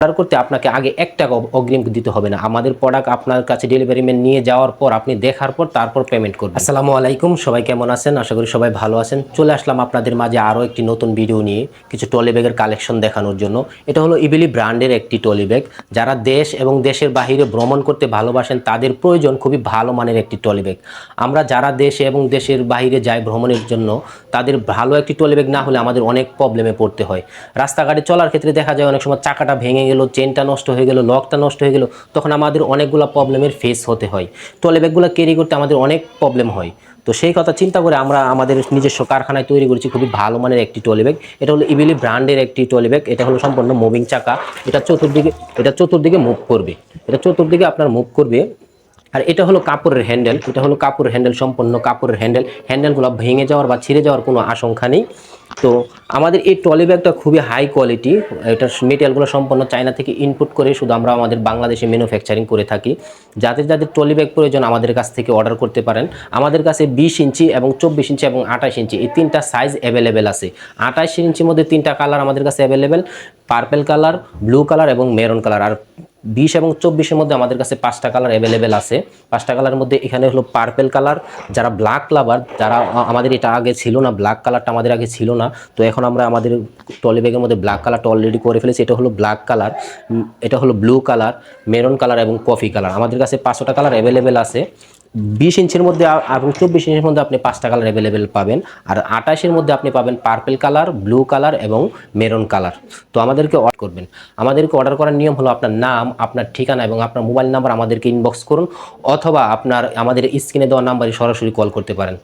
Order করতে আপনাকে আগে এক টাকা অগ্রিম দিতে হবে না। আমাদের প্রোডাক্ট আপনার কাছে ডেলিভারি ম্যান নিয়ে যাওয়ার পর, আপনি দেখার পর তারপর পেমেন্ট করবেন। আসসালামু আলাইকুম, সবাই কেমন আছেন? আশা করি সবাই ভালো আছেন। চলে আসলাম আপনাদের মাঝে আরও একটি নতুন ভিডিও নিয়ে, কিছু টলি ব্যাগের কালেকশন দেখানোর জন্য। এটা হলো ইবিলি ব্র্যান্ডের একটি টলি ব্যাগ। যারা দেশ এবং দেশের বাইরে ভ্রমণ করতে ভালোবাসেন, তাদের প্রয়োজন খুবই ভালো মানের একটি টলি ব্যাগ। আমরা যারা দেশে এবং দেশের বাইরে যাই ভ্রমণের জন্য, তাদের ভালো একটি টলি ব্যাগ না হলে আমাদের অনেক প্রবলেমে পড়তে হয়। রাস্তাঘাটে চলার ক্ষেত্রে দেখা যায় অনেক সময় চাকাটা ভেঙে গেল চেনটা নষ্ট হয়ে গেল লকটা নষ্ট হয়ে গেল, তখন আমাদের অনেকগুলো প্রবলেমের ফেস হতে হয়। টলি ব্যাগগুলো ক্যারি করতে আমাদের অনেক প্রবলেম হয়। তো সেই কথা চিন্তা করে আমরা আমাদের নিজস্ব কারখানায় তৈরি করেছি, খুবই ভালো মানের একটি টলি ব্যাগ এটা হলো ইবিলি ব্র্যান্ডের একটি টলি ব্যাগ এটা হলো সম্পূর্ণ মুভিং চাকা। এটা চতুর্দিকে এটা চতুর্দিকে মুভ করবে। এটা চতুর্দিকে আপনার মুভ করবে। আর এটা হলো কাপড়ের হ্যান্ডেল এটা হলো কাপড়ের হ্যান্ডেল সম্পূর্ণ কাপড়ের হ্যান্ডেল হ্যান্ডেলগুলো ভেঙে যাওয়ার বা ছিঁড়ে যাওয়ার কোনো আশঙ্কা নেই। তো আমাদের এই ট্রলি ব্যাগটা খুবই হাই কোয়ালিটি এটার মেটেরিয়ালগুলো সম্পূর্ণ চায়না থেকে ইনপুট করে শুধু আমরা আমাদের বাংলাদেশে ম্যানুফ্যাকচারিং করে থাকি। যাদের যাদের ট্রলি ব্যাগ প্রয়োজন আমাদের কাছ থেকে অর্ডার করতে পারেন। আমাদের কাছে বিশ ইঞ্চি এবং চব্বিশ ইঞ্চি এবং আঠাশ ইঞ্চি এই তিনটা সাইজ অ্যাভেলেবেল আছে। আঠাশ ইঞ্চির মধ্যে তিনটা কালার আমাদের কাছে available purple colour blue colour এবং মেরুন কালার আর বিশ এবং চব্বিশের মধ্যে আমাদের কাছে পাঁচটা কালার অ্যাভেলেবেল আছে। পাঁচটা কালারের মধ্যে এখানে হলো পার্পেল কালার যারা ব্ল্যাক লাভার যারা আমাদের এটা আগে ছিল না ব্ল্যাক কালারটা আমাদের আগে ছিল না, তো এখন আমরা আমাদের টলি ব্যাগের মধ্যে ব্ল্যাক কালারটা অলরেডি করে ফেলেছি। এটা হলো ব্ল্যাক কালার এটা হলো ব্লু কালার মেরুন কালার এবং কফি কালার আমাদের কাছে পাঁচশোটা কালার অ্যাভেলেবেল আছে। বিশ ইঞ্চির মধ্যে এবং চব্বিশ ইঞ্চির মধ্যে আপনি পাঁচটা কালার অ্যাভেলেবেল পাবেন। আর আঠাশের মধ্যে আপনি পাবেন পার্পেল কালার ব্লু কালার এবং মেরুন কালার তো আমাদেরকে অর্ডার করবেন। আমাদেরকে অর্ডার করার নিয়ম হলো আপনার নাম, আপনার ঠিকানা এবং আপনার মোবাইল নাম্বার আমাদেরকে ইনবক্স করুন। অথবা আপনার, আমাদের স্ক্রিনে দেওয়া নাম্বারে সরাসরি কল করতে পারেন।